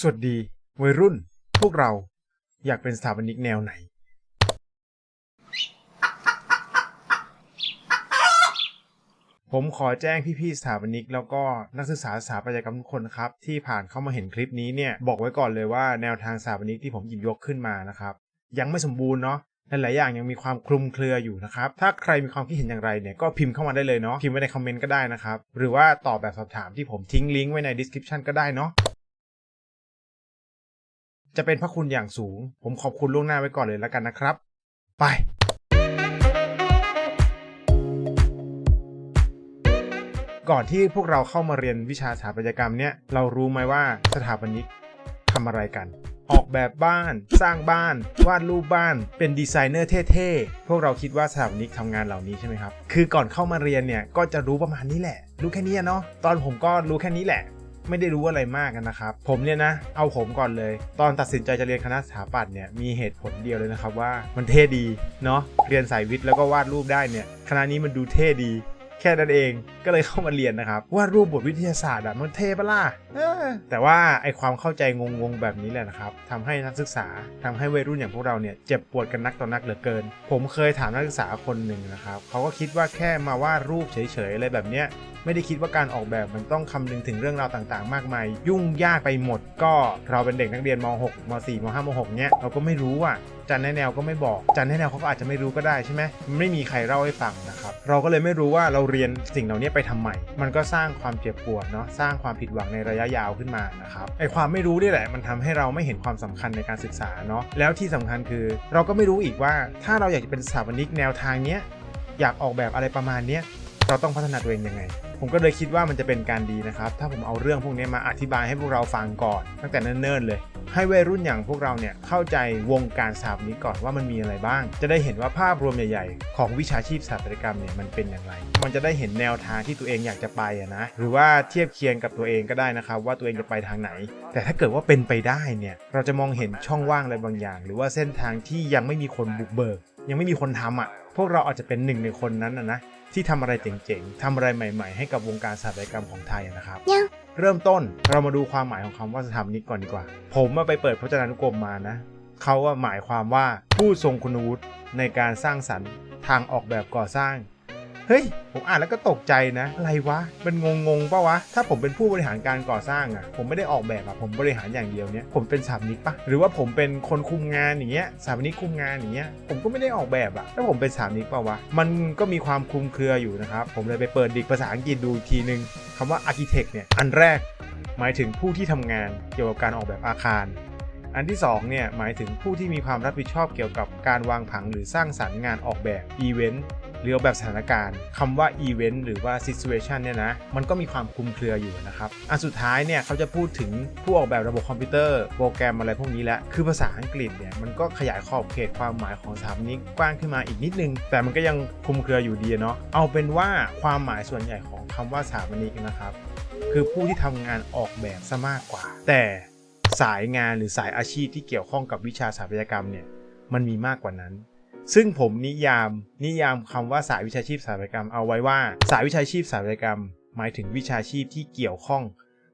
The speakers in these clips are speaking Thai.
สวัสดีวัยรุ่น พวกเราอยากเป็นสถาปนิกแนวไหน ผมขอแจ้งพี่ๆสถาปนิกแล้วก็นักศึกษาสถาปัตยกรรมทุกคนครับ ที่ผ่านเข้ามาเห็นคลิปนี้เนี่ย บอกไว้ก่อนเลยว่าแนวทางสถาปนิกที่ผมหยิบยกขึ้นมานะครับ ยังไม่สมบูรณ์เนาะหลายๆอย่างยังมีความคลุมเครืออยู่นะครับ ถ้าใครมีความคิดเห็นอย่างไรเนี่ยก็พิมพ์เข้ามาได้เลยเนาะพิมพ์ไว้ในคอมเมนต์ก็ได้นะครับ หรือว่าตอบแบบสอบถามที่ผมทิ้งลิงก์ไว้ใน description ก็ได้เนาะ จะเป็นพระคุณอย่างสูง ผมขอบคุณล่วงหน้าไว้ก่อนเลยแล้วกันนะครับ ไป ก่อนที่พวกเราเข้ามาเรียนวิชาสถาปัตยกรรมเนี่ย เรารู้ไหมว่าสถาปนิกทำอะไรกัน ออกแบบบ้าน สร้างบ้าน วาดรูปบ้าน เป็นดีไซเนอร์เท่ๆ พวกเราคิดว่าสถาปนิกทำงานเหล่านี้ใช่ไหมครับ คือก่อนเข้ามาเรียนเนี่ย ก็จะรู้ประมาณนี้แหละ รู้แค่นี้เนาะ ตอนผมก็รู้แค่นี้แหละ ไม่ได้รู้อะไรมากนะครับ ผมเนี่ยนะ เอาผมก่อนเลย ตอนตัดสินใจจะเรียนคณะสถาปัตย์เนี่ยมีเหตุผลเดียวเลยนะครับว่ามันเท่ดีเนาะเรียนสายวิทย์แล้วก็วาดรูปได้เนี่ยคณะนี้มันดูเท่ดี แค่นั้นเองก็เลยเข้ามาเรียนนะครับวาดรูปบทวิทยาศาสตร์อะมันเท่ปะล่ะแต่ว่าไอความเข้าใจงงๆแบบนี้แหละนะครับทำให้นักศึกษาทำให้วัยรุ่นอย่างพวกเราเนี่ยเจ็บปวดกันนักต่อนักเหลือเกิน ผมเคยถามนักศึกษาคนหนึ่งนะครับเขาก็คิดว่าแค่มาวาดรูปเฉยๆอะไรแบบเนี้ยไม่ได้คิดว่าการออกแบบมันต้องคำนึงถึงเรื่องราวต่างๆ มากมาย ยุ่งยากไปหมด ก็เราเป็นเด็กนักเรียนม .6 ม .4 ม .5 ม .6 เนี้ยเราก็ไม่รู้อะ จันแนแนวก็ไม่บอก จันแนแนวเขาก็อาจจะไม่รู้ก็ได้ใช่ไหมมันไม่มีใครเล่าให้ฟังนะครับเราก็เลยไม่รู้ว่าเราเรียนสิ่งเหล่านี้ไปทำไมมันก็สร้างความเจ็บปวดเนาะสร้างความผิดหวังในระยะยาวขึ้นมานะครับไอความไม่รู้นี่แหละ มันทำให้เราไม่เห็นความสำคัญในการศึกษาเนาะแล้วที่สำคัญคือ เราก็ไม่รู้อีกว่าถ้าเราอยากจะเป็นสถาปนิกแนวทางเนี้ยอยากออกแบบอะไรประมาณเนี้ยเราต้องพัฒนาตัวเองยังไง ผมก็เลยคิดว่ามันจะเป็นการดีนะครับ ถ้าผมเอาเรื่องพวกนี้มาอธิบายให้พวกเราฟังก่อน ตั้งแต่เนิ่นๆเลย ให้วัยรุ่นอย่างพวกเราเนี่ยเข้าใจวงการสถาปนิกก่อนว่ามันมีอะไรบ้าง จะได้เห็นว่าภาพรวมใหญ่ๆ ของวิชาชีพสถาปัตยกรรมเนี่ยมันเป็นอย่างไร มันจะได้เห็นแนวทางที่ตัวเองอยากจะไปอะนะ หรือว่าเทียบเคียงกับตัวเองก็ได้นะครับว่าตัวเองจะไปทางไหน แต่ถ้าเกิดว่าเป็นไปได้เนี่ยเราจะมองเห็นช่องว่างอะไรบางอย่าง หรือว่าเส้นทางที่ยังไม่มีคนบุกเบิก ยังไม่มีคนทำอะพวกเราอาจจะเป็นหนึ่งในคนนั้นนะ ที่ทำอะไรเจ๋งๆทำอะไรใหม่ๆ ให้กับวงการสถาปัตยกรรมของไทยนะครับยังเริ่มต้นเรามาดูความหมายของคำว่าสถาปนิกก่อนดีกว่า ผมมาไปเปิดพจนานุกรมมานะเขาว่าหมายความว่าผู้ทรงคุณวุฒิในการสร้างสรรค์ ทางออกแบบก่อสร้าง เฮ้ย ผมอ่านแล้วก็ตกใจนะ อะไรวะ มันงงงๆปะวะ ถ้าผมเป็นผู้บริหารการก่อสร้างอะผมไม่ได้ออกแบบอะผมบริหารอย่างเดียวเนี่ยผมเป็นสถาปนิกปะหรือว่าผมเป็นคนคุมงานอย่างเงี้ยสถาปนิกคุมงานอย่างเงี้ย ผมก็ไม่ได้ออกแบบอะ่ะแล้วผมเป็นสถาปนิกปะวะ มันก็มีความคลุมเครืออยู่นะครับ ผมเลยไปเปิดดิกภาษาอังกฤษดูอีกทีนึงคำว่า architect เนี่ย อันแรก หมายถึงผู้ที่ทำงานเกี่ยวกับการออกแบบอาคารอันที่สองเนี่ยหมายถึงผู้ที่มีความรับผิดชอบเกี่ยวกับการวางผังหรือสร้างสรรค์งานออกแบบอีเวนต์ หรือออกแบบสถานการณ์คำว่าอีเวนต์หรือว่า situation เนี่ยนะ มันก็มีความคลุมเครืออยู่นะครับ อันสุดท้ายเนี่ยเขาจะพูดถึงผู้ออกแบบระบบคอมพิวเตอร์โปรแกรมอะไรพวกนี้แหละคือภาษาอังกฤษเนี่ยมันก็ขยายขอบเขตความหมายของสถาปนิกกว้างขึ้นมาอีกนิดนึง แต่มันก็ยังคลุมเครืออยู่ดีเนาะ เอาเป็นว่าความหมายส่วนใหญ่ของคำว่าสถาปนิกนะครับ คือผู้ที่ทำงานออกแบบซะมากกว่า แต่สายงานหรือสายอาชีพที่เกี่ยวข้องกับวิชาสถาปัตยกรรมเนี่ยมันมีมากกว่านั้น ซึ่งผมนิยามนิยามคำว่าสายวิชาชีพสถาปัตยกรรมเอาไว้ว่า สายวิชาชีพสถาปัตยกรรม หมายถึงวิชาชีพที่เกี่ยวข้อง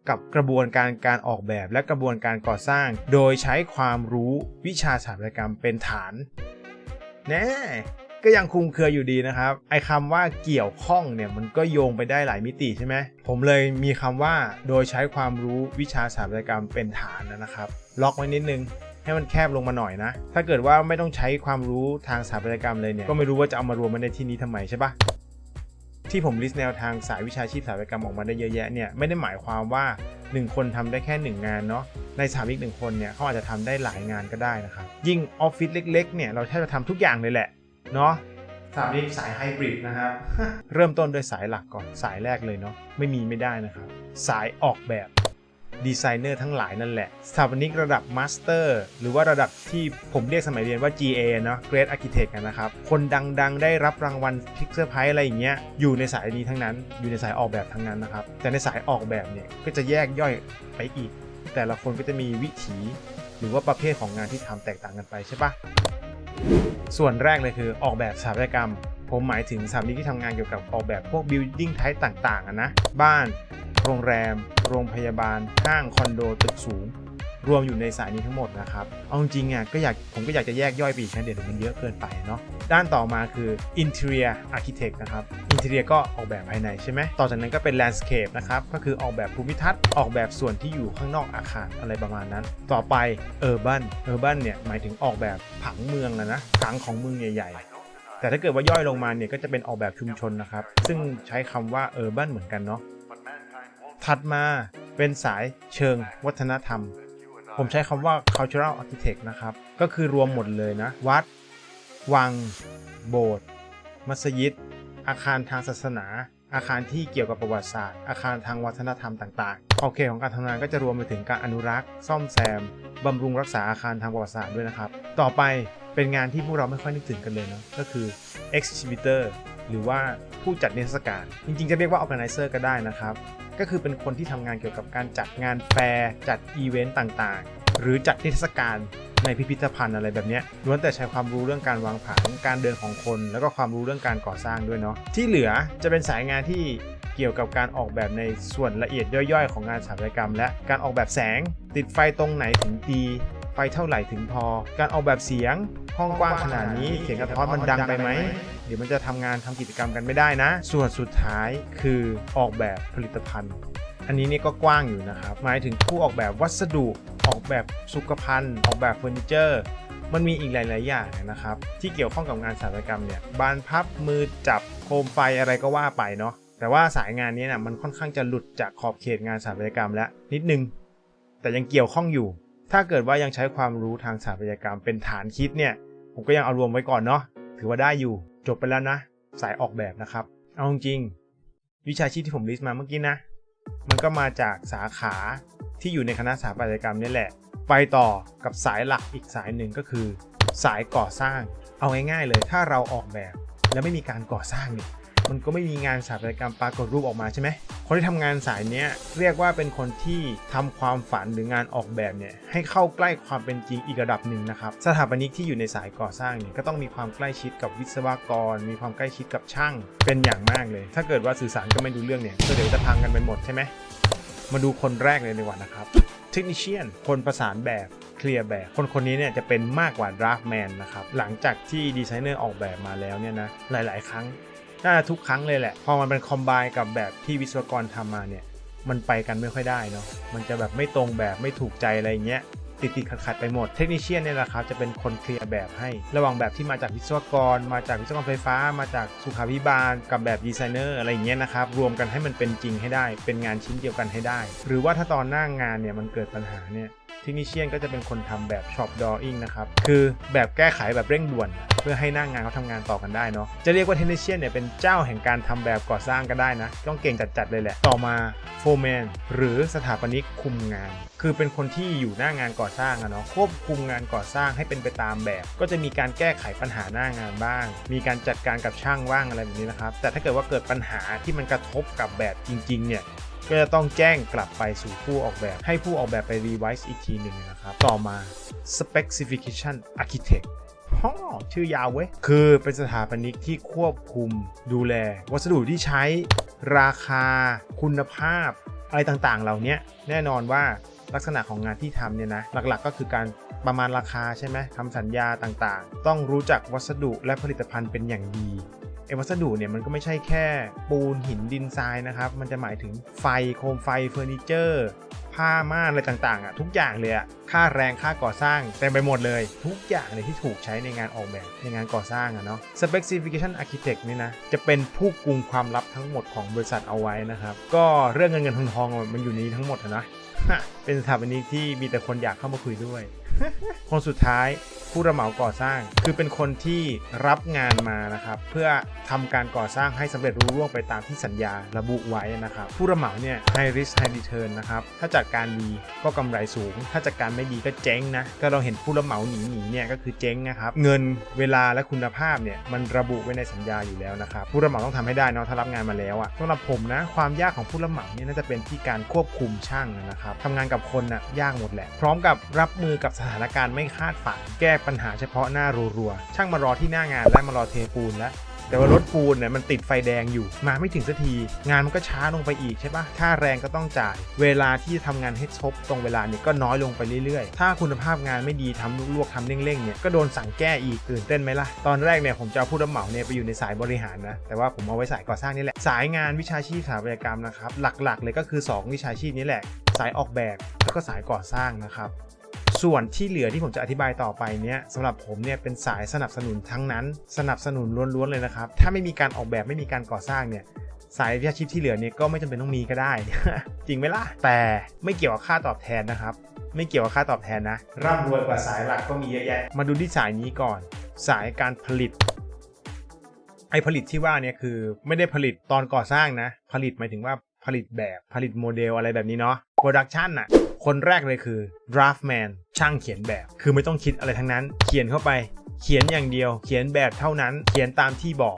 กับกระบวนการการออกแบบและกระบวนการก่อสร้าง โดยใช้ความรู้วิชาสถาปัตยกรรมเป็นฐาน แน่ก็ยังคุมเครืออยู่ดีนะครับ ไอ้คำว่าเกี่ยวข้องเนี่ยมันก็โยงไปได้หลายมิติใช่ไหม ผมเลยมีคำว่าโดยใช้ความรู้วิชาสถาปัตยกรรมเป็นฐานนะครับ ล็อกไว้นิดนึง ให้มันแคบลงมาหน่อยนะ ถ้าเกิดว่าไม่ต้องใช้ความรู้ทางสถาปัตยกรรมเลยเนี่ย ก็ไม่รู้ว่าจะเอามารวมมาในที่นี้ทำไมใช่ปะที่ผมลิสต์แนวทางสายวิชาชีพสถาปัตยกรรมออกมาได้เยอะแยะเนี่ย ไม่ได้หมายความว่า 1 คนทำได้แค่ 1 งานเนาะ ในสถาปนิกหนึ่งคนเนี่ยเขาอาจจะทำได้หลายงานก็ได้นะครับ ยิ่งออฟฟิศเล็ก ๆ เนี่ย เราแทบจะทำทุกอย่างเลยแหละ เนาะสาปนิกสายไฮบริดนะครับ เริ่มต้นด้วยสายหลักก่อน สายแรกเลยเนาะ ไม่มีไม่ได้นะครับ สายออกแบบ ดีไซเนอร์ทั้งหลายนั่นแหละ สถาปนิกระดับมาสเตอร์หรือว่าระดับที่ผมเรียกสมัยเรียนว่า GA เนาะ Great Architect นะครับ คนดังๆ ได้รับรางวัลพิกเซอร์ไพรส์อะไรอย่างเงี้ยอยู่ในสายนี้ทั้งนั้น อยู่ในสายออกแบบทั้งนั้นนะครับ แต่ในสายออกแบบเนี่ยก็จะแยกย่อยไปอีก แต่ละคนก็จะมีวิถีหรือว่าประเภทของงานที่ทำแตกต่างกันไปใช่ปะส่วนแรกเลยคือออกแบบสถาปัตยกรรม ผมหมายถึงสถาปนิกที่ทำงานเกี่ยวกับออกแบบพวก building type ต่างๆนะ บ้าน โรงแรม โรงพยาบาล ห้างคอนโดตึกสูง รวมอยู่ในสายนี้ทั้งหมดนะครับ เอาจริงอะก็อยากผมก็อยากจะแยกย่อยไปอีกนะเดี๋ยวมันเยอะเกินไปเนาะด้านต่อมาคือ interior architect นะครับ interior ก็ออกแบบภายในใช่ไหมต่อจากนั้นก็เป็น landscape นะครับ ก็คือออกแบบภูมิทัศน์ ออกแบบส่วนที่อยู่ข้างนอกอาคารอะไรประมาณนั้น ต่อไป urban urban เนี่ยหมายถึงออกแบบผังเมืองนะนะผังของเมืองใหญ่ๆ แต่ถ้าเกิดว่าย่อยลงมาเนี่ยก็จะเป็นออกแบบชุมชนนะครับ ซึ่งใช้คำว่า urban เหมือนกันเนาะ ถัดมาเป็นสายเชิงวัฒนธรรม ผมใช้คำว่า cultural architect นะครับ ก็คือรวมหมดเลยนะ วัด วัง โบสถ์มัสยิด อาคารทางศาสนา อาคารที่เกี่ยวกับประวัติศาสตร์ อาคารทางวัฒนธรรมต่างๆขอบเขตของการทำงานก็จะรวมไปถึงการอนุรักษ์ ซ่อมแซมบำรุงรักษาอาคารทางประวัติศาสตร์ด้วยนะครับ ต่อไปเป็นงานที่พวกเราไม่ค่อยนึกถึงกันเลยเนาะก็คือ exhibitor หรือว่า ผู้จัดนิทรรศการ จริงๆ จะเรียกว่า organizer ก็ได้นะครับ ก็คือเป็นคนที่ทำงานเกี่ยวกับการจัดงานแฟร์จัดอีเวนต์ต่างๆ หรือจัดนิทรรศการในพิพิธภัณฑ์อะไรแบบนี้ล้วนแต่ใช้ความรู้เรื่องการวางผังการเดินของคน แล้วก็ความรู้เรื่องการก่อสร้างด้วยเนาะที่เหลือจะเป็นสายงานที่เกี่ยวกับการออกแบบในส่วนละเอียดย่อยๆ ของงานสถาปัตยกรรม และการออกแบบแสง ติดไฟตรงไหนถึงดี ไฟเท่าไหร่ถึงพอ การออกแบบเสียง ห้องกว้างขนาดนี้เสียงกระท้อนมันดังไปไหมเดี๋ยวมันจะทำงานทำกิจกรรมกันไม่ได้นะ ส่วนสุดท้ายคือออกแบบผลิตภัณฑ์ อันนี้เนี่ยก็กว้างอยู่นะครับ หมายถึงผู้ออกแบบวัสดุออกแบบสุขภัณฑ์ ออกแบบเฟอร์นิเจอร์มันมีอีกหลาย ๆ อย่างนะครับ ที่เกี่ยวข้องกับงานสถาปัตยกรรมเนี่ยบานพับมือจับโคมไฟอะไรก็ว่าไปเนาะแต่ว่าสายงานนี้นะมันค่อนข้างจะหลุดจากขอบเขตงานสถาปัตยกรรมแล้วนิดนึง แต่ยังเกี่ยวข้องอยู่ ถ้าเกิดว่ายังใช้ความรู้ทางสถาปัตยกรรมเป็นฐานคิดเนี่ย ผมก็ยังเอารวมไว้ก่อนเนาะ ถือว่าได้อยู่ จบไปแล้วนะ สายออกแบบนะครับ เอาจริง วิชาชีพที่ผมลิสต์มาเมื่อกี้นะ มันก็มาจากสาขาที่อยู่ในคณะสถาปัตยกรรมนี่แหละ ไปต่อกับสายหลักอีกสายหนึ่งก็คือ สายก่อสร้าง เอาง่ายๆเลย ถ้าเราออกแบบแล้วไม่มีการก่อสร้างเนี่ย มันก็ไม่มีงานสถาปัตยกรรมปรากฏรูปออกมาใช่ไหมคนที่ทำงานสายนี้เรียกว่าเป็นคนที่ทำความฝันหรืองานออกแบบเนี่ยให้เข้าใกล้ความเป็นจริงอีกระดับหนึ่งนะครับสถาปนิกที่อยู่ในสายก่อสร้างเนี่ยก็ต้องมีความใกล้ชิดกับวิศวกร มีความใกล้ชิดกับช่างเป็นอย่างมากเลย ถ้าเกิดว่าสื่อสารก็ไม่รู้เรื่องเนี่ยก็เดี๋ยวจะพังกันไปหมดใช่ไหมมาดูคนแรกเลยดีกว่านะครับเทคนิชเชียนคนประสานแบบเคลียร์แบบคนคนนี้เนี่ยจะเป็นมากกว่าดราฟแมนนะครับ หลังจากที่ดีไซเนอร์ออกแบบมาแล้วเนี่ยนะ หลาย ๆ ครั้ง น่าทุกครั้งเลยแหละ พอมันเป็นคอมไบกับแบบที่วิศวกรทำมาเนี่ย มันไปกันไม่ค่อยได้เนาะ มันจะแบบไม่ตรงแบบไม่ถูกใจอะไรเงี้ย ติดติดขัดขัดๆไปหมด เทคนิชเชียนเนี่ยแหละครับจะเป็นคนเคลียร์แบบให้ ระหว่างแบบที่มาจากวิศวกร มาจากวิศวกรไฟฟ้า มาจากสุขาภิบาล กับแบบดีไซเนอร์อะไรเงี้ยนะครับ รวมกันให้มันเป็นจริงให้ได้ เป็นงานชิ้นเดียวกันให้ได้ หรือว่าถ้าตอนหน้างงานเนี่ยมันเกิดปัญหาเนี่ย ทคนิเชียนก็จะเป็นคนทำแบบ shop drawing นะครับ คือแบบแก้ไขแบบเร่งด่วน เพื่อให้หน้างงานเขาทำงานต่อกันได้เนาะ จะเรียกว่าเทคนิเชียนเนี่ยเป็นเจ้าแห่งการทำแบบก่อสร้างก็ได้นะ ต้องเก่งจัดๆเลยแหละ ต่อมาโฟร์แมนหรือสถาปนิกคุมงาน คือเป็นคนที่อยู่หน้างานก่อสร้างอะเนาะ ควบคุมงานก่อสร้างให้เป็นไปตามแบบ ก็จะมีการแก้ไขปัญหาหน้างานบ้าง มีการจัดการกับช่างว่างอะไรแบบนี้นะครับ แต่ถ้าเกิดว่าเกิดปัญหาที่มันกระทบกับแบบจริงๆเนี่ย ก็จะต้องแจ้งกลับไปสู่ผู้ออกแบบ ให้ผู้ออกแบบไปรีไวซ์อีกทีหนึ่งนะครับ ต่อมา specification architect ฮ่อชื่อยาวเว้ย คือเป็นสถาปนิกที่ควบคุมดูแล วัสดุที่ใช้ราคา คุณภาพ อะไรต่างๆ เหล่านี้แน่นอนว่าลักษณะของงานที่ทำเนี่ยนะ หลักๆก็คือการประมาณราคาใช่ไหมทำสัญญาต่างๆ ต้องรู้จักวัสดุและผลิตภัณฑ์เป็นอย่างดี ไอ้วัสดุเนี่ยมันก็ไม่ใช่แค่ปูนหินดินทรายนะครับ มันจะหมายถึงไฟโคมไฟเฟอร์นิเจอร์ผ้าม่านอะไรต่างๆอะทุกอย่างเลยอะค่าแรงค่าก่อสร้างเต็มไปหมดเลย ทุกอย่างเลยที่ถูกใช้ในงานออกแบบในงานก่อสร้างอะเนาะ specification architect นี่นะ จะเป็นผู้กุมความลับทั้งหมดของบริษัทเอาไว้นะครับ ก็เรื่องเงินเงินทองทองมันอยู่ในนี้ทั้งหมดะนะเป็นสถาปนิกที่มีแต่คนอยากเข้ามาคุยด้วย คนสุดท้ายผู้รับเหมาก่อสร้าง คือเป็นคนที่รับงานมานะครับ เพื่อทำการก่อสร้างให้สำเร็จรุ่ร่วงไปตามที่สัญญาระบุไว้นะครับ ผู้รับเหมาเนี่ย high risk high return นะครับ ถ้าจัดการดีก็กำไรสูง ถ้าจัดการไม่ดีก็เจ๊งนะ ก็เราเห็นผู้รับเหมาหนีหนีเนี่ยก็คือเจ๊งนะครับ เงินเวลาและคุณภาพเนี่ยมันระบุไว้ในสัญญาอยู่แล้วนะครับ ผู้รับเหมาต้องทำให้ได้เนาะถ้ารับงานมาแล้วอะสำหรับผมนะความยากของผู้รับเหมาเนี่ยน่าจะเป็นที่การควบคุมช่างนะครับทำงานกับคนน่ะยากหมดแหละ พร้อมกับรับมือกับสถานการณ์ไม่คาดฝัน แก้ปัญหาเฉพาะหน้ารัวๆ ช่างมารอที่หน้างานและมารอเทปูนและแต่ว่ารถปูนเนี่ยมันติดไฟแดงอยู่ มาไม่ถึงสักที งานมันก็ช้าลงไปอีกใช่ปะค่าแรงก็ต้องจ่าย เวลาที่ทำงานให้ครบตรงเวลาเนี่ยก็น้อยลงไปเรื่อยๆ ถ้าคุณภาพงานไม่ดีทำลวกๆทำเร่งๆเนี่ยก็โดนสั่งแก้อีกตื่นเต้นไหมล่ะ ตอนแรกเนี่ยผมจะเอาผู้รับเหมาเนี่ยไปอยู่ในสายบริหารนะ แต่ว่าผมเอาไว้สายก่อสร้างนี่แหละ สายงานวิชาชีพสถาปัตยกรรมนะครับ หลักๆ เลยก็คือ 2 วิชาชีพนี้แหละ สายออกแบบแล้วก็สายก่อสร้างนะครับ ส่วนที่เหลือที่ผมจะอธิบายต่อไปเนี้ยสำหรับผมเนี่ยเป็นสายสนับสนุนทั้งนั้น สนับสนุนล้วนๆเลยนะครับ ถ้าไม่มีการออกแบบไม่มีการก่อสร้างเนี่ยสายวิชาชีพที่เหลือเนี่ยก็ไม่จำเป็นต้องมีก็ได้ จริงไหมล่ะ แต่ไม่เกี่ยวกับค่าตอบแทนนะครับ ไม่เกี่ยวกับค่าตอบแทนนะร่ำรวยกว่าสายหลักก็มีเยอะแยะ มาดูที่สายนี้ก่อน สายการผลิตไอผลิตที่ว่าเนี่ยคือไม่ได้ผลิตตอนก่อสร้างนะ ผลิตหมายถึงว่าผลิตแบบผลิตโมเดลอะไรแบบนี้เนาะโปรดักชันน่ะ คนแรกเลยคือ draftman ช่างเขียนแบบ คือไม่ต้องคิดอะไรทั้งนั้น เขียนเข้าไป เขียนอย่างเดียว เขียนแบบเท่านั้น เขียนตามที่บอก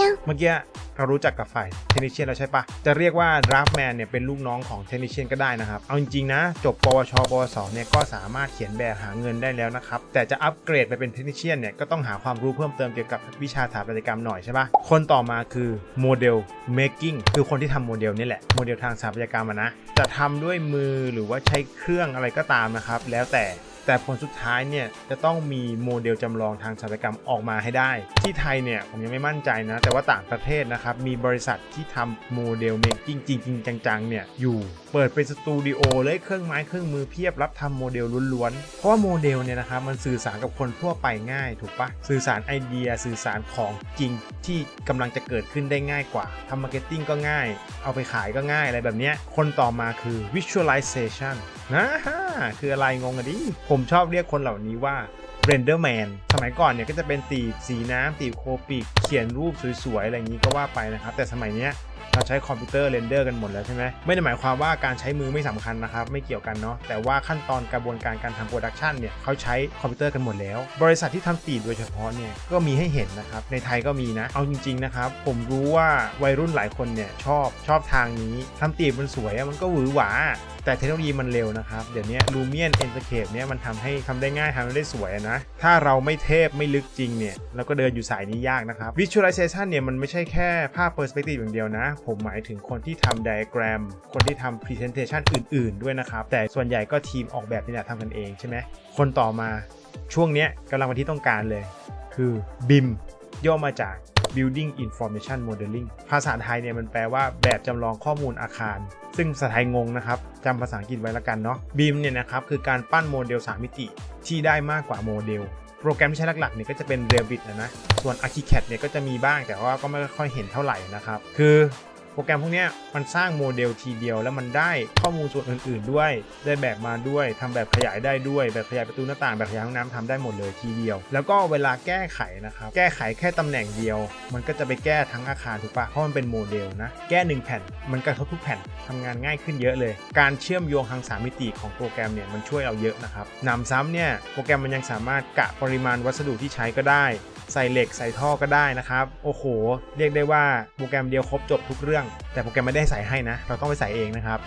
ยังเมื่อกี้เรารู้จักกับฝ่ายเทคนิชเชียนแล้วใช่ปะจะเรียกว่า draftman เนี่ยเป็นลูกน้องของเทคนิชเชียนก็ได้นะครับ เอาจริงๆนะ จบปวช ปวสเนี่ยก็สามารถเขียนแบบหาเงินได้แล้วนะครับ แต่จะอัปเกรดไปเป็นเทคนิชเชียนเนี่ยก็ต้องหาความรู้เพิ่มเติมเกี่ยวกับวิชาสถาปัตยกรรมหน่อยใช่ปะคนต่อมาคือโมเดล making คือคนที่ทำโมเดลนี่แหละโมเดลทางสถาปัตยกรรมนะจะทำด้วยมือหรือว่าใช้เครื่องอะไรก็ตามนะครับแล้วแต่ แต่ผลสุดท้ายเนี่ยจะต้องมีโมเดลจำลองทางสถาปัตยกรรมออกมาให้ได้ ที่ไทยเนี่ยผมยังไม่มั่นใจนะ แต่ว่าต่างประเทศนะครับ มีบริษัทที่ทำโมเดลเมคกิ้งจริงจังๆเนี่ยอยู่เปิดเป็นสตูดิโอเลยเครื่องไม้เครื่องมือเพียบรับทำโมเดลล้วนๆ เพราะว่าโมเดลเนี่ยนะครับมันสื่อสารกับคนทั่วไปง่ายถูกปะสื่อสารไอเดียสื่อสารของจริงที่กำลังจะเกิดขึ้นได้ง่ายกว่าทำมาร์เก็ตติ้งก็ง่าย เอาไปขายก็ง่ายอะไรแบบเนี้ยคนต่อมาคือ visualization นะฮะคืออะไรงงกันดิผมมชอบเรียกคนเหล่านี้ว่าเรนเดอร์แมนสมัยก่อนเนี่ยก็จะเป็นตีบสีน้ำตีบโคปิกเขียนรูปสวยๆ อะไรอย่างนี้ก็ว่าไปนะครับ แต่สมัยเนี้ย เราใช้คอมพิวเตอร์เรนเดอร์กันหมดแล้วใช่ไหมไม่ได้หมายความว่าการใช้มือไม่สำคัญนะครับ ไม่เกี่ยวกันเนาะแต่ว่าขั้นตอนกระบวนการการทำโปรดักชันเนี่ยเขาใช้คอมพิวเตอร์กันหมดแล้ว บริษัทที่ทำตีบโดยเฉพาะเนี่ยก็มีให้เห็นนะครับในไทยก็มีนะ เอาจริง ๆ นะครับ ผมรู้ว่าวัยรุ่นหลายคนเนี่ยชอบชอบทางนี้ทำตีบมันสวยมันก็หวือหวาแต่เทคโนโลยีมันเร็วนะครับ เดี๋ยวนี้ Lumion e n t e r c a p e เนี่ยมันทำให้ทำได้ง่ายทำได้สวยนะ ถ้าเราไม่เทพไม่ลึกจริงเนี่ยเราก็เดินอยู่สายนี้ยากนะครับ Visualization เนี่ยมันไม่ใช่แค่ภาพ Perspective อย่างเดียวนะผมหมายถึงคนที่ทำ Diagram คนที่ทำ Presentation อื่น ๆ ด้วยนะครับ แต่ส่วนใหญ่ก็ทีมออกแบบนี่แหละทำกันเองใช่ไหมคนต่อมาช่วงเนี้ยกำลังเป็นที่ต้องการเลย คือ BIM ย่อมาจาก Building Information Modeling ภาษาไทยเนี่ยมันแปลว่าแบบจำลองข้อมูลอาคาร ซึ่งภาษาไทยงงนะครับจำภาษาอังกฤษไว้ละกันเนาะ BIM เนี่ยนะครับคือการปั้นโมเดล 3 มิติที่ได้มากกว่าโมเดล โปรแกรมที่ใช้หลักๆเนี่ยก็จะเป็น Revit นะนะ ส่วน ArchiCAD เนี่ยก็จะมีบ้างแต่ว่าก็ไม่ค่อยเห็นเท่าไหร่นะครับ คือโปรแกรมพวกนี้มันสร้างโมเดลทีเดียว แล้วมันได้ข้อมูลส่วนอื่น ๆ ด้วย ได้แบบมาด้วยทำแบบขยายได้ด้วย แบบขยายประตูหน้าต่าง แบบขยายห้องน้ำทำได้หมดเลยทีเดียว แล้วก็เวลาแก้ไขนะครับ แก้ไขแค่ตำแหน่งเดียว มันก็จะไปแก้ทั้งอาคารถูกปะเพราะมันเป็นโมเดลนะ แก้หนึ่งแผ่น มันกระทบทุกแผ่นทำงานง่ายขึ้นเยอะเลย การเชื่อมโยงทางสามมิติของโปรแกรมเนี่ยมันช่วยเราเยอะนะครับหนำซ้ำเนี่ย โปรแกรมมันยังสามารถกะปริมาณวัสดุที่ใช้ก็ได้ ใส่เหล็กใส่ท่อก็ได้นะครับ โอ้โห เรียกได้ว่าโปรแกรมเดียวครบจบทุกเรื่อง แต่โปรแกรมไม่ได้ใส่ให้นะ เราต้องไปใส่เองนะครับ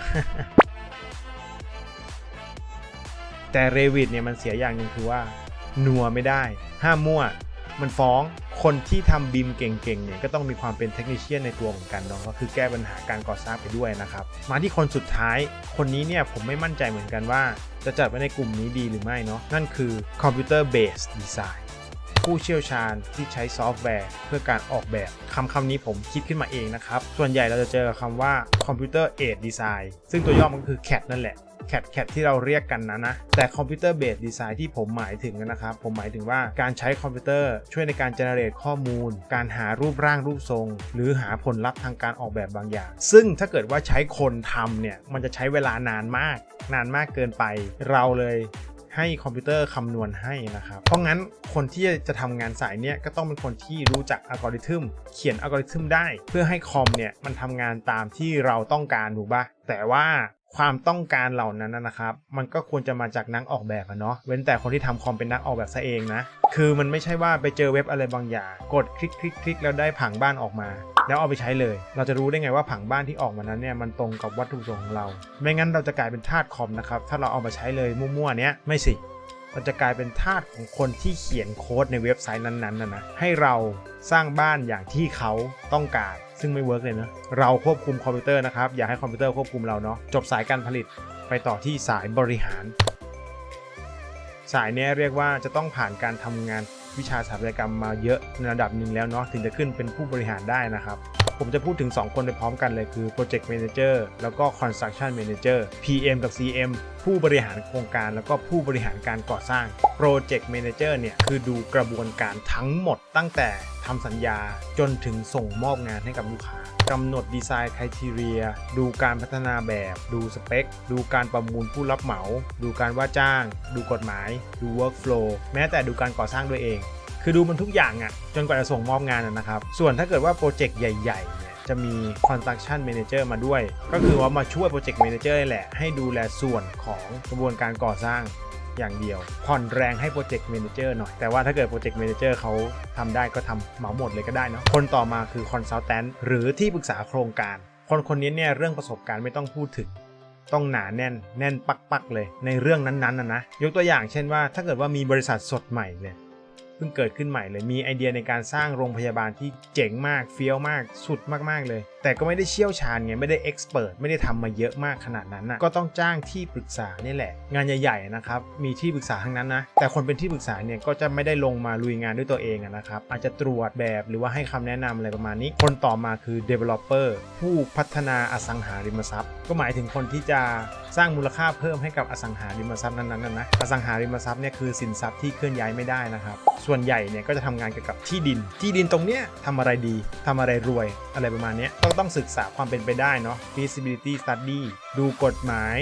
แต่ Revit เนี่ยมันเสียอย่างหนึ่งคือว่านัวไม่ได้ ห้ามมั่ว มันฟ้องคนที่ทำบิมเก่งๆเนี่ยก็ต้องมีความเป็นเทคนิชเชียนในตัวเหมือนกันเนาะก็คือแก้ปัญหาการก่อสร้างไปด้วยนะครับ มาที่คนสุดท้าย คนนี้เนี่ยผมไม่มั่นใจเหมือนกันว่า จะจัดไว้ในกลุ่มนี้ดีหรือไม่เนาะนั่นคือคอมพิวเตอร์เบสดีไซน์ ผู้เชี่ยวชาญที่ใช้ซอฟต์แวร์ เพื่อการออกแบบคำคำนี้ผมคิดขึ้นมาเองนะครับ ส่วนใหญ่เราจะเจอคำว่า Computer Aided Design ซึ่งตัวย่อมันคือ CAD นั่นแหละ CAD CAD ที่เราเรียกกันนะนะ แต่ Computer Based Design ที่ผมหมายถึงนะครับ ผมหมายถึงว่าการใช้คอมพิวเตอร์ช่วยในการ generate ข้อมูล การหารูปร่างรูปทรง หรือหาผลลัพธ์ทางการออกแบบบางอย่าง ซึ่งถ้าเกิดว่าใช้คนทำเนี่ย มันจะใช้เวลานานมาก นานมากเกินไป เราเลย ให้คอมพิวเตอร์คำนวณให้นะครับ เพราะงั้นคนที่จะทำงานสายเนี้ยก็ต้องเป็นคนที่รู้จักอัลกอริทึมเขียนอัลกอริทึมได้ เพื่อให้คอมเนี่ยมันทำงานตามที่เราต้องการถูกปะแต่ว่า ความต้องการเหล่านั้นนะครับ มันก็ควรจะมาจากนักออกแบบอะเนาะ เว้นแต่คนที่ทำคอมเป็นนักออกแบบซะเองนะ คือมันไม่ใช่ว่าไปเจอเว็บอะไรบางอย่าง กดคลิกคลิกคลิกแล้วได้ผังบ้านออกมา แล้วเอาไปใช้เลย เราจะรู้ได้ไงว่าผังบ้านที่ออกมานั้นเนี่ยมันตรงกับวัตถุประสงค์ของเรา ไม่งั้นเราจะกลายเป็นทาสคอมนะครับ ถ้าเราเอามาใช้เลยมั่วๆเนี้ยไม่สิเราจะกลายเป็นทาสของคนที่เขียนโค้ดในเว็บไซต์นั้นๆนะนะ ให้เราสร้างบ้านอย่างที่เขาต้องการ ซึ่งไม่เวิร์กเลยเนะเราควบคุมคอมพิวเตอร์นะครับ อย่าให้คอมพิวเตอร์ควบคุมเราเนาะจบสายการผลิตไปต่อที่สายบริหาร สายนี้เรียกว่าจะต้องผ่านการทำงานวิชาสถาปัตยกรรมมาเยอะในระดับหนึ่งแล้วเนาะถึงจะขึ้นเป็นผู้บริหารได้นะครับ ผมจะพูดถึง 2 คนไปพร้อมกันเลยคือ Project Manager แล้วก็ Construction Manager PM กับ CM ผู้บริหารโครงการแล้วก็ผู้บริหารการก่อสร้าง Project Manager เนี่ย คือดูกระบวนการทั้งหมดตั้งแต่ทำสัญญาจนถึงส่งมอบงานให้กับลูกค้ากำหนดดีไซน์ r i ทีเรีย ดูการพัฒนาแบบ ดูสเปค ดูการประมูลผู้รับเหมา ดูการว่าจ้าง ดูกฎหมาย ดู workflow แม้แต่ดูการก่อสร้างด้วยเอง คือดูมันทุกอย่างอะ่ะจนกว่าจะส่งมอบงานนะครับ ส่วนถ้าเกิดว่าโปรเจกต์ใหญ่ๆเนี่ยจะมี construction manager มาด้วย ก็คือว่ามาช่วยโปรเจกต์ manager นี่แหละ ให้ดูแลส่วนของกระบวนการก่อสร้างอย่างเดียวผ่อนแรงให้โปรเจกต์ manager หน่อย แต่ว่าถ้าเกิดโปรเจกต์ manager เขาทำได้ก็ทำเหมาหมดเลยก็ได้เนะคนต่อมาคือ consultant หรือที่ปรึกษาโครงการ คนคนนี้เนี่ยเรื่องประสบการณ์ไม่ต้องพูดถึงต้องหนาแน่นแน่นปักๆเลยในเรื่องนั้นๆนะนะยกตัวอย่างเช่นว่าถ้าเกิดว่ามีบริษัทสดใหม่เนี่ย พิ่งเกิดขึ้นใหม่เลยมีไอเดียในการสร้างโรงพยาบาลที่เจ๋งมากเฟี้ยวมากสุดมากๆเลย แต่ก็ไม่ได้เชี่ยวชาญไงไม่ได้เอ็กซ์เพรสไม่ได้ทำมาเยอะมากขนาดนั้นนะก็ต้องจ้างที่ปรึกษานี่แหละ งานใหญ่ๆนะครับมีที่ปรึกษาทั้งนั้นนะแต่คนเป็นที่ปรึกษาเนี่ยก็จะไม่ได้ลงมาลุยงานด้วยตัวเองนะครับอาจจะตรวจแบบหรือว่าให้คำแนะนำอะไรประมาณนี้ คนต่อมาคือ developer ผู้พัฒนาอสังหาริมทรัพย์ ก็หมายถึงคนที่จะสร้างมูลค่าเพิ่มให้กับอสังหาริมทรัพย์นั้นๆนะนะอสังหาริมทรัพย์เนี่ยคือสินทรัพย์ที่เคลื่อนย้ายไม่ได้นะครับ ส่วนใหญ่เนี่ยก็จะทำงานเกี่ยวกับที่ดิน ที่ดินตรงเนี้ยทำอะไรดีทำอะไรรวยอะไรประมาณนี้ต้องต้องศึกษาความเป็นไปได้เนาะ feasibility study ดูกฎหมาย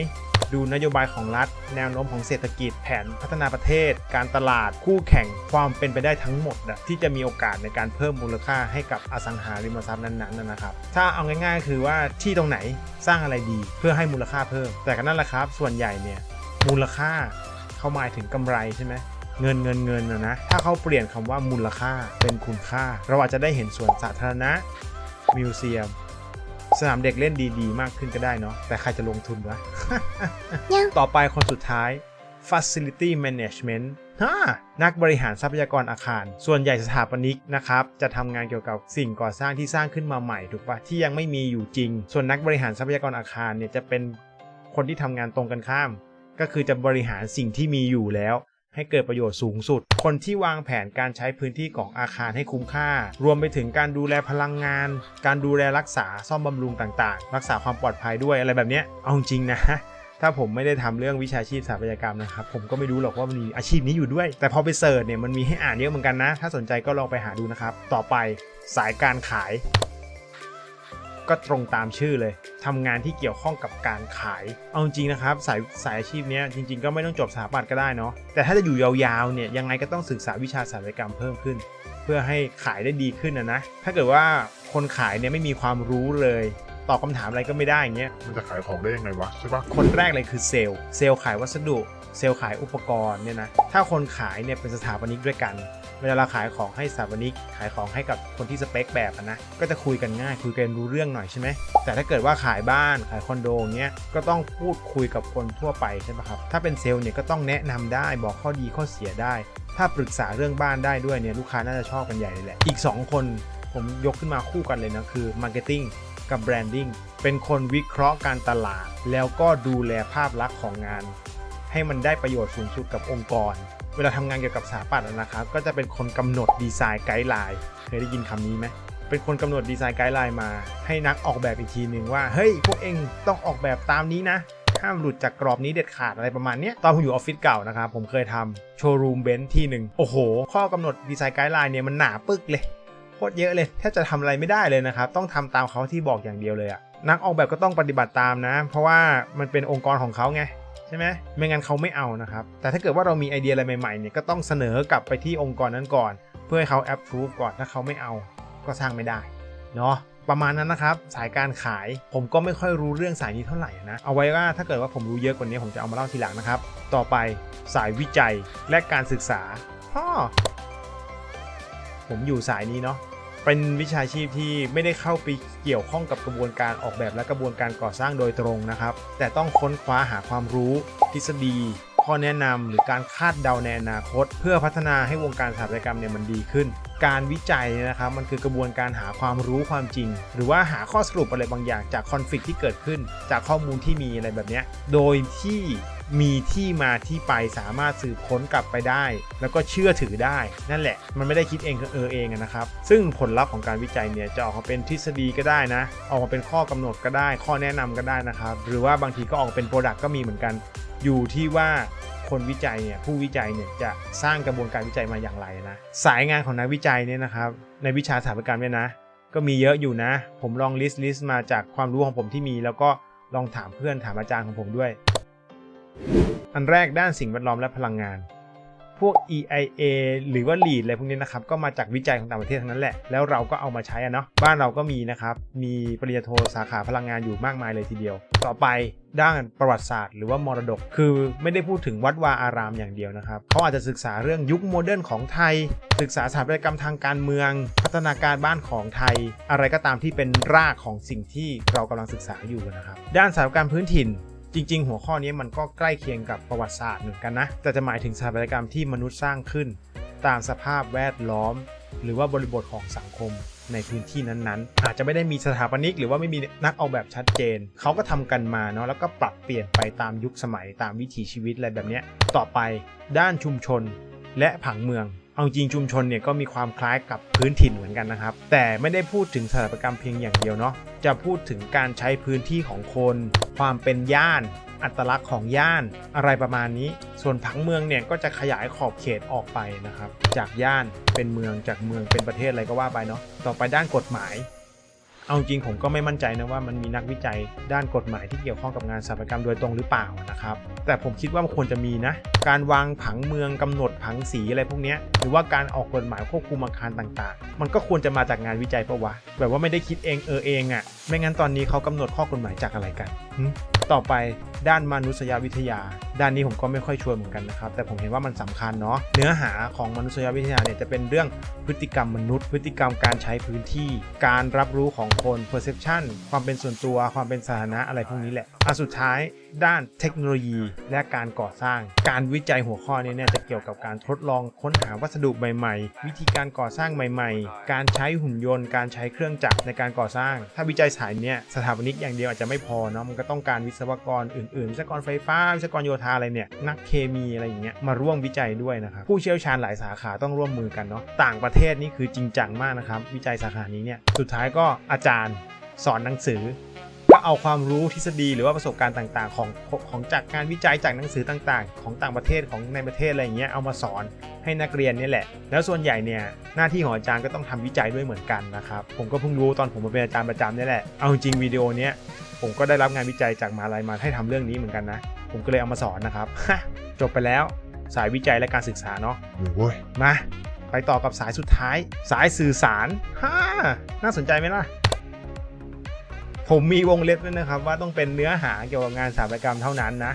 ดูนโยบายของรัฐ แนวโน้มของเศรษฐกิจ แผนพัฒนาประเทศ การตลาด คู่แข่ง ความเป็นไปได้ทั้งหมดอะที่จะมีโอกาสในการเพิ่มมูลค่าให้กับอสังหาริมทรัพย์นั้นๆนะนะครับ ถ้าเอาง่ายๆ คือว่าที่ตรงไหนสร้างอะไรดีเพื่อให้มูลค่าเพิ่ม แต่ก็นั่นแหละครับ ส่วนใหญ่เนี่ยมูลค่าเขาหมายถึงกำไรใช่ไหมเงินเงินเงินนะนะ ถ้าเขาเปลี่ยนคำว่ามูลค่าเป็นคุณค่า เราอาจจะได้เห็นสวนสาธารณะมิวเซียม สนามเด็กเล่นดีๆ มากขึ้นก็ได้เนาะแต่ใครจะลงทุนวะยังต่อไปคนสุดท้าย Facility Management ฮ่านักบริหารทรัพยากรอาคาร ส่วนใหญ่สถาปนิกนะครับ จะทำงานเกี่ยวกับสิ่งก่อสร้างที่สร้างขึ้นมาใหม่ถูกปะที่ยังไม่มีอยู่จริง ส่วนนักบริหารทรัพยากรอาคารเนี่ยจะเป็นคนที่ทำงานตรงกันข้าม ก็คือจะบริหารสิ่งที่มีอยู่แล้ว ให้เกิดประโยชน์สูงสุด คนที่วางแผนการใช้พื้นที่ของอาคารให้คุ้มค่า รวมไปถึงการดูแลพลังงาน การดูแลรักษาซ่อมบำรุงต่างๆ รักษาความปลอดภัยด้วยอะไรแบบนี้เอาจริงนะถ้าผมไม่ได้ทำเรื่องวิชาชีพสถาปัตยกรรมนะครับ ผมก็ไม่รู้หรอกว่ามันมีอาชีพนี้อยู่ด้วย แต่พอไปเสิร์ชเนี่ยมันมีให้อ่านเยอะเหมือนกันนะ ถ้าสนใจก็ลองไปหาดูนะครับ ต่อไปสายการขาย ก็ตรงตามชื่อเลยทำงานที่เกี่ยวข้องกับการขาย เอาจริงๆนะครับสายสายอาชีพเนี้ยจริง ๆ ก็ไม่ต้องจบสถาปัตย์ก็ได้เนาะแต่ถ้าจะอยู่ยาวๆเนี่ยยังไงก็ต้องศึกษาวิชาสถาปัตยกรรมเพิ่มขึ้น เพื่อให้ขายได้ดีขึ้นนะนะถ้าเกิดว่าคนขายเนี่ยไม่มีความรู้เลยตอบคำถามอะไรก็ไม่ได้อย่างเงี้ย มันจะขายของได้ยังไงวะใช่ปะคนแรกเลยคือเซลล์ เซลล์ขายวัสดุ เซลล์ขายอุปกรณ์เนี่ยนะ ถ้าคนขายเนี่ยเป็นสถาปนิกด้วยกัน เวลาเราขายของให้สถาปนิกขายของให้กับคนที่สเปคแบบนะก็จะคุยกันง่ายคุยกันรู้เรื่องหน่อยใช่ไหมแต่ถ้าเกิดว่าขายบ้านขายคอนโดเงี้ยก็ต้องพูดคุยกับคนทั่วไปใช่ไหมครับถ้าเป็นเซลล์เนี่ยก็ต้องแนะนำได้บอกข้อดีข้อเสียได้ ถ้าปรึกษาเรื่องบ้านได้ด้วยเนี่ยลูกค้าน่าจะชอบกันใหญ่เลยแหละอีก 2 คนผมยกขึ้นมาคู่กันเลยนะคือ Marketing กับ Branding เป็นคนวิเคราะห์การตลาด แล้วก็ดูแลภาพลักษณ์ของงาน ให้มันได้ประโยชน์สูงสุดกับองค์กร เวลาทำงานเกี่ยวกับสถาปัตย์นะครับ ก็จะเป็นคนกำหนดดีไซน์ไกด์ไลน์เคยได้ยินคำนี้ไหมเป็นคนกำหนดดีไซน์ไกด์ไลน์มา ให้นักออกแบบอีกทีหนึ่งว่าเฮ้ยพวกเองต้องออกแบบตามนี้นะห้ามหลุดจากกรอบนี้เด็ดขาดอะไรประมาณนี้ตอนผมอยู่ออฟฟิศเก่านะครับ ผมเคยทำโชว์รูมเบนซ์ที่หนึ่งโอ้โห ข้อกำหนดดีไซน์ไกด์ไลน์เนี่ยมันหนาปึกเลยโคตรเยอะเลยแทบจะทำอะไรไม่ได้เลยนะครับ ต้องทำตามเขาที่บอกอย่างเดียวเลยอะนักออกแบบก็ต้องปฏิบัติตามนะ เพราะว่ามันเป็นองค์กรของเขาไง ใช่ไหมไม่งั้นเขาไม่เอานะครับ แต่ถ้าเกิดว่าเรามีไอเดียอะไรใหม่ๆเนี่ยก็ต้องเสนอกลับไปที่องค์กรนั้นก่อน เพื่อให้เขา approve ก่อนถ้าเขาไม่เอาก็สร้างไม่ได้เนาะประมาณนั้นนะครับ สายการขายผมก็ไม่ค่อยรู้เรื่องสายนี้เท่าไหร่นะ เอาไว้ว่าถ้าเกิดว่าผมรู้เยอะกว่านี้ผมจะเอามาเล่าทีหลังนะครับ ต่อไปสายวิจัยและการศึกษาพ่อผมอยู่สายนี้เนาะ เป็นวิชาชีพที่ไม่ได้เข้าไปเกี่ยวข้องกับกระบวนการออกแบบและกระบวนการก่อสร้างโดยตรงนะครับ แต่ต้องค้นคว้าหาความรู้ ทฤษฎี ข้อแนะนำหรือการคาดเดาในอนาคต เพื่อพัฒนาให้วงการสถาปัตยกรรมเนี่ยมันดีขึ้น การวิจัยนยนะครับมันคือกระบวนการหาความรู้ความจริง หรือว่าหาข้อสรุปอะไรบางอย่างจากคอนฟ lict ที่เกิดขึ้น จากข้อมูลที่มีอะไรแบบเนี้ยโดยที่ มีที่มาที่ไปสามารถสืบค้นกลับไปได้ แล้วก็เชื่อถือได้ นั่นแหละ มันไม่ได้คิดเองเออเองนะครับ ซึ่งผลลัพธ์ของการวิจัยเนี่ยจะออกมาเป็นทฤษฎีก็ได้นะ ออกมาเป็นข้อกำหนดก็ได้ ข้อแนะนำก็ได้นะครับ หรือว่าบางทีก็ออกมาเป็นโปรดักต์ก็มีเหมือนกัน อยู่ที่ว่าคนวิจัยเนี่ยผู้วิจัยเนี่ยจะสร้างกระบวนการวิจัยมาอย่างไรนะ สายงานของนักวิจัยเนี่ยนะครับในวิชาสถาปัตยกรรมเนี่ยนะ ก็มีเยอะอยู่นะ ผมลองลิสต์ลิสต์มาจากความรู้ของผมที่มี แล้วก็ลองถามเพื่อนถามอาจารย์ของผมด้วย อันแรกด้านสิ่งแวดล้อมและพลังงาน พวก EIA หรือว่า LEED อะไรพวกนี้นะครับ ก็มาจากวิจัยของต่างประเทศทั้งนั้นแหละ แล้วเราก็เอามาใช้อะเนาะ บ้านเราก็มีนะครับ มีปริญญาโทสาขาพลังงานอยู่มากมายเลยทีเดียว ต่อไปด้านประวัติศาสตร์หรือว่ามรดก คือไม่ได้พูดถึงวัดวาอารามอย่างเดียวนะครับ เขาอาจจะศึกษาเรื่องยุคโมเดิร์นของไทย ศึกษาสถาปัตยกรรมทางการเมือง พัฒนาการบ้านของไทย อะไรก็ตามที่เป็นรากของสิ่งที่เรากำลังศึกษาอยู่นะครับ ด้านสถาปัตยกรรมพื้นถิ่น จริง ๆ หัวข้อนี้มันก็ใกล้เคียงกับประวัติศาสตร์เหมือนกันนะ แต่จะหมายถึงสถาปัตยกรรมที่มนุษย์สร้างขึ้น ตามสภาพแวดล้อม หรือว่าบริบทของสังคมในพื้นที่นั้นๆ อาจจะไม่ได้มีสถาปนิกหรือว่าไม่มีนักออกแบบชัดเจน เขาก็ทำกันมาเนาะแล้วก็ปรับเปลี่ยนไปตามยุคสมัยตามวิถีชีวิตอะไรแบบนี้ต่อไปด้านชุมชนและผังเมือง เอาจริงชุมชนเนี่ยก็มีความคล้ายกับพื้นถิ่นเหมือนกันนะครับ แต่ไม่ได้พูดถึงสถาปัตยกรรมเพียงอย่างเดียวเนาะจะพูดถึงการใช้พื้นที่ของคน ความเป็นย่าน อัตลักษณ์ของย่านอะไรประมาณนี้ ส่วนผังเมืองเนี่ยก็จะขยายขอบเขตออกไปนะครับ จากย่านเป็นเมืองจากเมืองเป็นประเทศอะไรก็ว่าไปเนาะต่อไปด้านกฎหมาย เอาจริงผมก็ไม่มั่นใจนะว่ามันมีนักวิจัยด้านกฎหมายที่เกี่ยวข้องกับงานสถาปัตยกรรมโดยตรงหรือเปล่านะครับ แต่ผมคิดว่ามันควรจะมีนะ การวางผังเมืองกำหนดผังสีอะไรพวกนี้หรือว่าการออกกฎหมายควบคุมอาคารต่างๆ มันก็ควรจะมาจากงานวิจัยปะวะ แบบว่าไม่ได้คิดเองเออเองอะ่ะ ไม่งั้นตอนนี้เขากำหนดข้อกฎหมายจากอะไรกัน ต่อไปด้านมนุษยวิทยา ด้านนี้ผมก็ไม่ค่อยชัวร์เหมือนกันนะครับ แต่ผมเห็นว่ามันสำคัญเนาะเนื้อหาของมนุษยวิทยาเนี่ยจะเป็นเรื่องพฤติกรรมมนุษย์ พฤติกรรมการใช้พื้นที่ การรับรู้ของคน perception ความเป็นส่วนตัว ความเป็นสาธารณะอะไรพวกนี้แหละอะสุดท้ายด้านเทคโนโลยี และการก่อสร้าง การวิจัยหัวข้อนี้เนี่ยจะเกี่ยวกับการทดลองค้นหาวัสดุใหม่ๆ วิธีการก่อสร้างใหม่ๆ การใช้หุ่นยนต์ การใช้เครื่องจักรในการก่อสร้าง ถ้าวิจัยสายเนี้ยสถาปนิกอย่างเดียวอาจจะไม่พอเนาะมันก็ต้องการวิศวกรอื่นๆวิศวกรไฟฟ้าวิศวกรโยธาอะไรเนี่ยนักเคมีอะไรอย่างเงี้ยมาร่วมวิจัยด้วยนะครับผู้เชี่ยวชาญหลายสาขาต้องร่วมมือกันเนาะต่างประเทศนี่คือจริงจังมากนะครับวิจัยสาขานี้เนี่ยสุดท้ายก็อาจารย์สอนหนังสือก็เอาความรู้ทฤษฎีหรือว่าประสบการณ์ต่างๆ ของของจากการวิจัยจากหนังสือต่างๆ ของต่างประเทศของในประเทศอะไรอย่างเงี้ยเอามาสอนให้นักเรียนเนี่ยแหละ แล้วส่วนใหญ่เนี่ยหน้าที่ของอาจารย์ก็ต้องทำวิจัยด้วยเหมือนกันนะครับผมก็เพิ่งรู้ตอนผมมาเป็นอาจารย์ประจำนี่แหละเอาจริงวิดีโอเนี้ยผมก็ได้รับงานวิจัยจากมหาลัยมาให้ทำเรื่องนี้เหมือนกันนะ ผมก็เลยเอามาสอนนะครับจบไปแล้วสายวิจัยและการศึกษาเนาะหรือเว้ยมาไปต่อกับสายสุดท้าย สายสื่อสารฮ่าน่าสนใจไหมล่ะ ผมมีวงเล็บด้วยนะครับ ว่าต้องเป็นเนื้อหาเกี่ยวกับงานสถาปัตยกรรมเท่านั้นนะ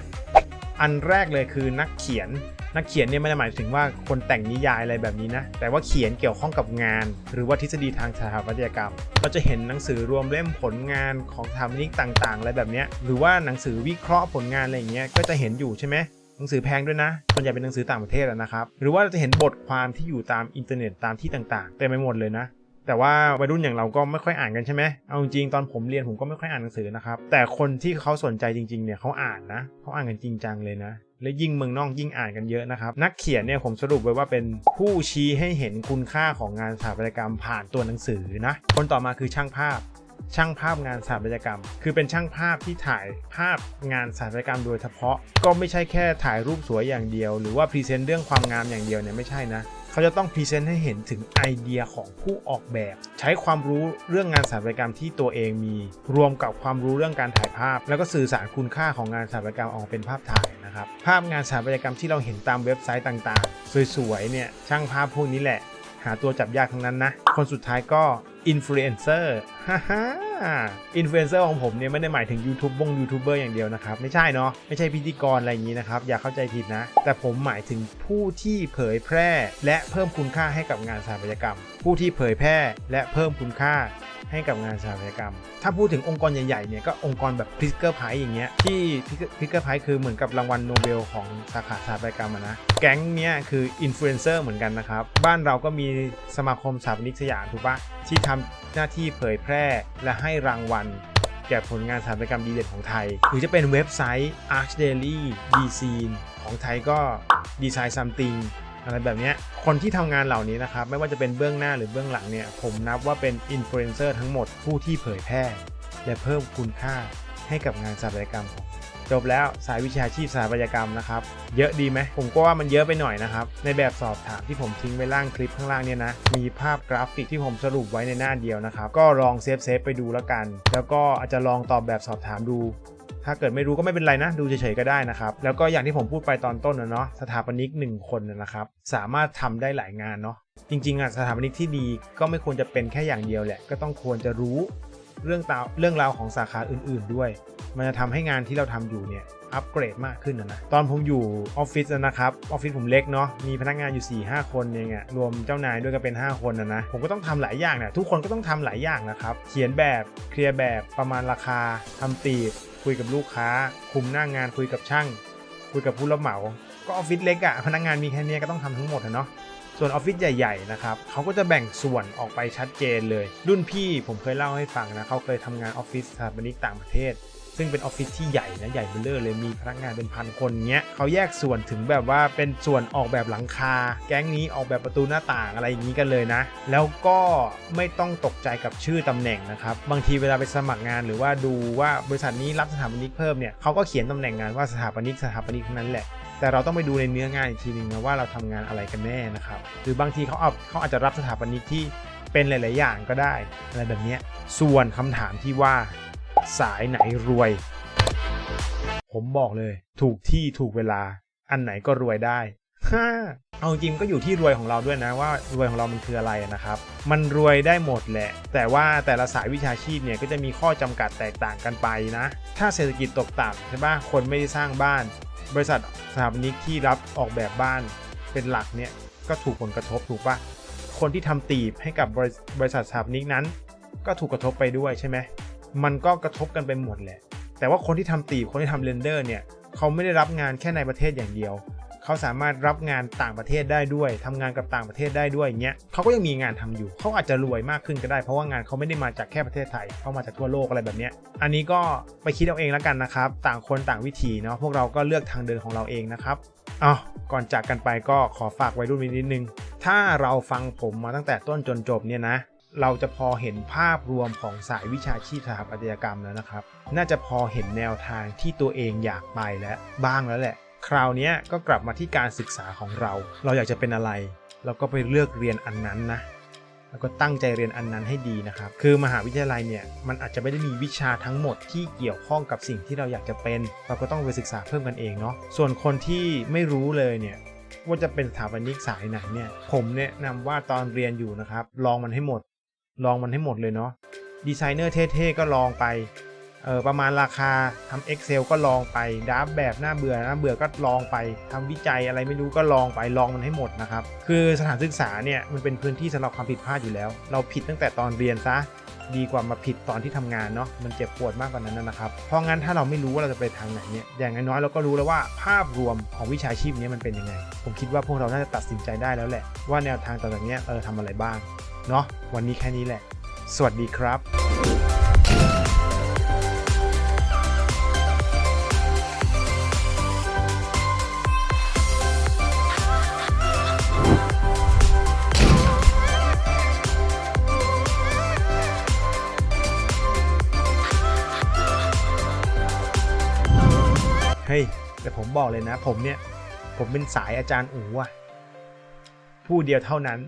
อันแรกเลยคือนักเขียน นักเขียนเนี่ยไม่ได้หมายถึงว่าคนแต่งนิยายอะไรแบบนี้นะ แต่ว่าเขียนเกี่ยวข้องกับงาน หรือว่าทฤษฎีทางสถาปัตยกรรม เราจะเห็นหนังสือรวมเล่มผลงานของสถาปนิกต่างๆอะไรแบบนี้หรือว่าหนังสือวิเคราะห์ผลงานอะไรอย่างเงี้ยก็จะเห็นอยู่ใช่ไหมหนังสือแพงด้วยนะส่วนใหญ่เป็นหนังสือต่างประเทศนะครับ หรือว่าเราจะเห็นบทความที่อยู่ตามอินเทอร์เน็ตตามที่ต่างๆเต็มไปหมดเลยนะแต่ว่าวัยรุ่นอย่างเราก็ไม่ค่อยอ่านกันใช่ไหม เอาจริงตอนผมเรียนผมก็ไม่ค่อยอ่านหนังสือนะครับ แต่คนที่เขาสนใจจริงๆเนี่ยเขาอ่านนะ เขาอ่านกันจริงจังเลยนะ และยิ่งเมืองนอกยิ่งอ่านกันเยอะนะครับ นักเขียนเนี่ยผมสรุปไว้ว่าเป็นผู้ชี้ให้เห็นคุณค่าของงานสถาปัตยกรรมผ่านตัวหนังสือนะคนต่อมาคือช่างภาพ ช่างภาพงานสถาปัตยกรรม คือเป็นช่างภาพที่ถ่ายภาพงานสถาปัตยกรรมโดยเฉพาะ ก็ไม่ใช่แค่ถ่ายรูปสวยอย่างเดียว หรือว่าพรีเซนต์เรื่องความงามอย่างเดียวเนี่ยไม่ใช่นะ เขาจะต้องพรีเซนต์ให้เห็นถึงไอเดียของผู้ออกแบบ ใช้ความรู้เรื่องงานสถาปัตยกรรมที่ตัวเองมี รวมกับความรู้เรื่องการถ่ายภาพ แล้วก็สื่อสารคุณค่าของงานสถาปัตยกรรมออกเป็นภาพถ่ายนะครับ ภาพงานสถาปัตยกรรมที่เราเห็นตามเว็บไซต์ต่างๆ สวยๆเนี่ยช่างภาพพวกนี้แหละ หาตัวจับยากทั้งนั้นนะคนสุดท้ายก็ อินฟลูเอนเซอร์ฮ่าฮ่าอินฟลูเอนเซอร์ของผมเนี่ยไม่ได้หมายถึงยูทูบบงยูทูบเบอร์อย่างเดียวนะครับ ไม่ใช่เนาะไม่ใช่พิธีกรอะไรอย่างนี้นะครับ อย่าเข้าใจผิดนะ แต่ผมหมายถึงผู้ที่เผยแพร่ และเพิ่มคุณค่าให้กับงานสถาปัตยกรรม ผู้ที่เผยแพร่และเพิ่มคุณค่า ให้กับงานสถาปัตยกรรม ถ้าพูดถึงองค์กรใหญ่ๆเนี่ยก็องค์กรแบบพิสเกอร์ไพอย่างเงี้ยที่พิสเกอร์ไพคือเหมือนกับรางวัลโนเบลของสาขาสถาปัตยกรรมนะแก๊งเนี้ยคืออินฟลูเอนเซอร์เหมือนกันนะครับ บ้านเราก็มีสมาคมสถาปนิกสยามถูกปะที่ทำหน้าที่เผยแพร่และให้รางวัลแก่ผลงานสถาปัตยกรรมดีเด่นของไทย หรือจะเป็นเว็บไซต์ Arch Daily d s c e n ของไทยก็ Design Something อะไรแบบนี้คนที่ทำงานเหล่านี้นะครับไม่ว่าจะเป็นเบื้องหน้าหรือเบื้องหลังเนี่ยผมนับว่าเป็นอินฟลูเอนเซอร์ทั้งหมดผู้ที่เผยแพร่ และเพิ่มคุณค่าให้กับงานสถาปัตยกรรมของจบแล้วสายวิชาชีพสถาปัตยกรรมนะครับ เยอะดีไหมผมก็ว่ามันเยอะไปหน่อยนะครับ ในแบบสอบถามที่ผมทิ้งไว้ล่างคลิปข้างล่างเนี่ยนะ มีภาพกราฟิกที่ผมสรุปไว้ในหน้าเดียวนะครับ ก็ลองเซฟเซฟไปดูแล้วกัน แล้วก็อาจจะลองตอบแบบสอบถามดู ถ้าเกิดไม่รู้ก็ไม่เป็นไรนะ ดูเฉยๆก็ได้นะครับ แล้วก็อย่างที่ผมพูดไปตอนต้นนะเนาะสถาปนิกหนึ่งคนนะครับ สามารถทำได้หลายงานเนาะจริงๆอะสถาปนิกที่ดีก็ไม่ควรจะเป็นแค่อย่างเดียวแหละ ก็ต้องควรจะรู้เรื่องราวเรื่องราวของสาขาอื่น ๆด้วย มันจะทำให้งานที่เราทำอยู่เนี่ยอัปเกรดมากขึ้นนะ ตอนผมอยู่ออฟฟิศนะครับ ออฟฟิศผมเล็กเนาะ มีพนักงานอยู่ 4 5 คนเองอะรวมเจ้านายด้วยก็เป็น 5 คนนะนะ ผมก็ต้องทำหลายอย่างเนี่ยทุกคนก็ต้องทำหลายอย่างนะครับ เขียนแบบ เคลียร์แบบ ประมาณราคาทำตี คุยกับลูกค้า คุมหน้างงานคุยกับช่าง คุยกับผู้รับเหมา ก็ออฟฟิศเล็กอะ่ะพนักงานมีแค่นี้ก็ต้องทำทั้งหมดอะเนาะส่วนออฟฟิศใหญ่ๆนะครับเขาก็จะแบ่งส่วนออกไปชัดเจนเลย รุ่นพี่ผมเคยเล่าให้ฟังนะเขาเคยทำงานออฟฟิศสถาปนิกต่างประเทศ ซึ่งเป็นออฟฟิศที่ใหญ่นะใหญ่เบ้อร่อเลยมีพนักงานเป็นพันคนเงี้ยเขาแยกส่วนถึงแบบว่าเป็นส่วนออกแบบหลังคา แก๊งนี้ออกแบบประตูหน้าต่างอะไรอย่างนี้กันเลยนะ แล้วก็ไม่ต้องตกใจกับชื่อตำแหน่งนะครับบางทีเวลาไปสมัครงานหรือว่าดูว่าบริษัทนี้รับสถาปนิกเพิ่มเนี่ยเขาก็เขียนตำแหน่งงานว่าสถาปนิกสถาปนิกทั้งนั้นแหละแต่เราต้องไปดูในเนื้องานอีกทีหนึ่งนะว่าเราทำงานอะไรกันแน่นะครับหรือบางทีเขาเอาเขาอาจจะรับสถาปนิกที่เป็นหลาย ๆ อย่างก็ได้ อะไรแบบเนี้ยส่วนคำถามที่ว่า สายไหนรวย ผมบอกเลย ถูกที่ถูกเวลา อันไหนก็รวยได้ฮ่าเอาจริงก็อยู่ที่รวยของเราด้วยนะว่ารวยของเรามันคืออะไรนะครับ มันรวยได้หมดแหละ แต่ว่าแต่ละสายวิชาชีพเนี่ยก็จะมีข้อจำกัดแตกต่างกันไปนะ ถ้าเศรษฐกิจตกต่ำใช่ปะคนไม่ได้สร้างบ้าน บริษัทสถาปนิกที่รับออกแบบบ้านเป็นหลักเนี่ยก็ถูกผลกระทบถูกปะคนที่ทำตีบให้กับบริบริษัทสถาปนิกนั้น ก็ถูกกระทบไปด้วยใช่ไหม มันก็กระทบกันไปหมดแหละ แต่ว่าคนที่ทำตีบคนที่ทำเรนเดอร์เนี่ยเขาไม่ได้รับงานแค่ในประเทศอย่างเดียว เขาสามารถรับงานต่างประเทศได้ด้วยทำงานกับต่างประเทศได้ด้วยอย่างเงี้ยเขาก็ยังมีงานทำอยู่ เขาอาจจะรวยมากขึ้นก็ได้ เพราะว่างานเขาไม่ได้มาจากแค่ประเทศไทยเขามาจากทั่วโลกอะไรแบบเนี้ย อันนี้ก็ไปคิดเอาเองแล้วกันนะครับ ต่างคนต่างวิธีเนาะ พวกเราก็เลือกทางเดินของเราเองนะครับอ๋อก่อนจากกันไปก็ขอฝากไว้รุ่นนิดนึง ถ้าเราฟังผมมาตั้งแต่ต้นจนจบเนี่ยนะ เราจะพอเห็นภาพรวมของสายวิชาชีพสถาปัตยกรรมแล้วนะครับ น่าจะพอเห็นแนวทางที่ตัวเองอยากไปแล้วบ้างแล้วแหละ คราวนี้ก็กลับมาที่การศึกษาของเรา เราอยากจะเป็นอะไร เราก็ไปเลือกเรียนอันนั้นนะแล้วก็ตั้งใจเรียนอันนั้นให้ดีนะครับ คือมหาวิทยาลัยเนี่ยมันอาจจะไม่ได้มีวิชาทั้งหมดที่เกี่ยวข้องกับสิ่งที่เราอยากจะเป็น เราก็ต้องไปศึกษาเพิ่มกันเองเนาะ ส่วนคนที่ไม่รู้เลยเนี่ยว่าจะเป็นสถาปนิกสายไหนเนี่ย ผมแนะนำว่าตอนเรียนอยู่นะครับ ลองมันให้หมด ลองมันให้หมดเลยเนาะดีไซเนอร์เท่ๆก็ลองไปเออประมาณราคาทำ Excel ก็ลองไปดับแบบหน้าเบื่อหน้าเบื่อก็ลองไปทำวิจัยอะไรไม่รู้ก็ลองไปลองมันให้หมดนะครับ คือสถานศึกษาเนี่ยมันเป็นพื้นที่สำหรับความผิดพลาดอยู่แล้ว เราผิดตั้งแต่ตอนเรียนซะดีกว่ามาผิดตอนที่ทำงานเนาะมันเจ็บปวดมากกว่านั้นนะครับ เพราะงั้นถ้าเราไม่รู้ว่าเราจะไปทางไหนเนี่ยอย่างน้อยเราก็รู้แล้วว่าภาพรวมของวิชาชีพนี้มันเป็นยังไง ผมคิดว่าพวกเราน่าจะตัดสินใจได้แล้วแหละ ว่าแนวทางต่อจากนี้เออทำอะไรบ้าง เนาะวันนี้แค่นี้แหละ สวัสดีครับเฮ้ยแต่ผมบอกเลยนะ ผมเนี่ย ผมเป็นสายอาจารย์อู๋อะผู้เดียวเท่านั้น